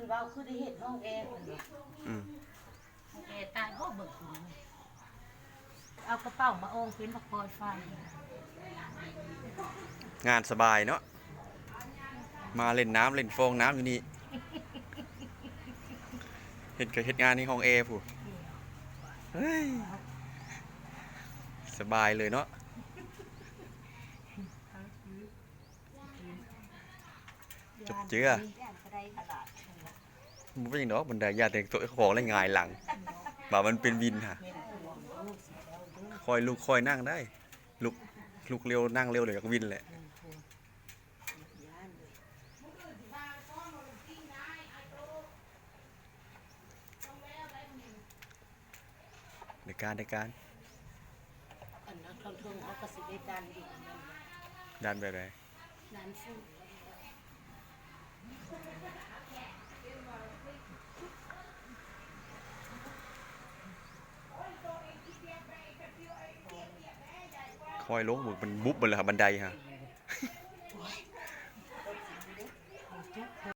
พิ่นเว้าคือได้เฮ็ดห้องแอร์เพิ่นว่าอืมห้องแอร์ตายบ่เบิกคุณเอากระเป๋ามาโองเป็นประกอยไฟงานสบายเนาะมาเล่นน้ำเล่นฟองน้ำอยู่นี่เฮ็ดก็เฮ็ดงานในห้องแอร์ผู้เฮ้ยสบายเลยเนาะจับเจือ ย่านกระไดขนาด มันเป็นอย่างดอกบันไดญาติตัวของแล้วงายหลังบ่ามันเป็นวินค่ะแม่นห่วงลูกสิแล้วเด้อคอยลุกคอยนั่งได้ ลุกลุกเร็วนั่งเร็วเลยกับวินแหละแม่นห่วงย่านเลยในการในการอันนั้นทนทงเขาก็สิได้ดันอีกนั่นดันแบบไหนดันฟู อยลงมดมันบุ๊บมันเลยค่ะบันไดค่ะ